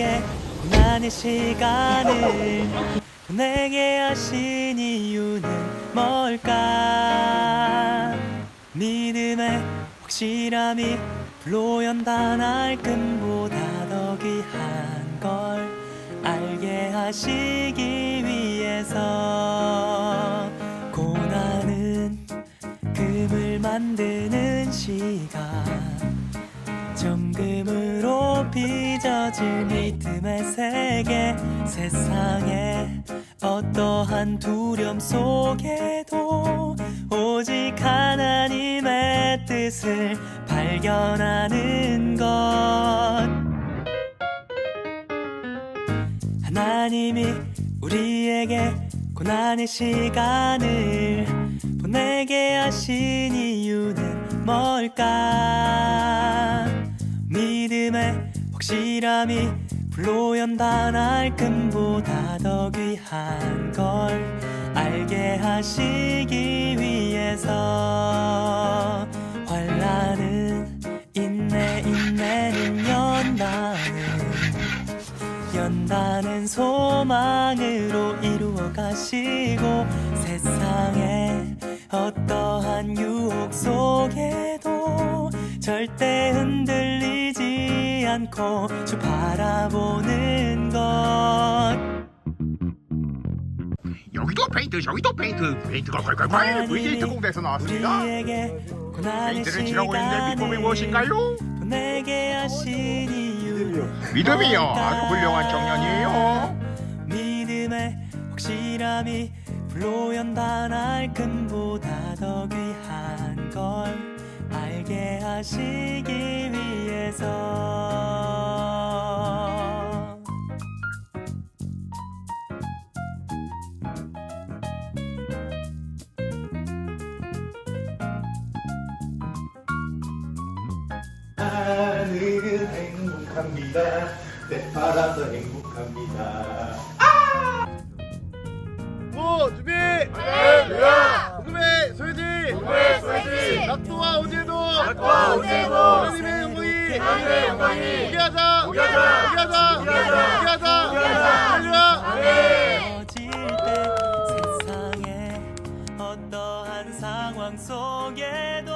나에게 나의 시간을 내게 하신 이유는 뭘까? 믿음의 확실함이 로연단할 금보다 더 귀한 걸 알게 하시기 위해서 고난은 금을 만드는 시간 정글 빚어질 믿음의 세계 세상에 어떠한 두려움 속에도 오직 하나님의 뜻을 발견하는 것. 하나님이 우리에게 고난의 시간을 보내게 하신 이유는 뭘까 믿음의 확실함이 불로 연다 날 금보다 더 귀한 걸 알게 하시기 위해서. 환란은 인내 인내는 연단은 연단은 소망으로 이루어 가시고 세상의 어떠한 유혹 속에도 절대 않고 주 바라보는 것. 여기도 페인트 저기도 페인트. 페인트가 콸콸콸. VJ 특공대에서 나왔습니다. 우리에게 고난의 페인트를 칠하고 있는데 비법이 무엇인가요? 보내게 하신 이유. 믿음이요. 아주 훌륭한 청년이에요. 믿음의 확실함이 불로 날 금보다 더 귀한 걸 알게 하시기 위해서 나는 행복합니다. 내 팔아서 행복합니다. 뭐 준비! 할렐루야! 복음의 소유지! 복음의 소유지! 낙도와 오질도! 낙도와 오질도! 반대 영광이. 우겨서 우겨서 우겨서 우겨서 우겨서 달려. 세상에 어떠한 상황 속에도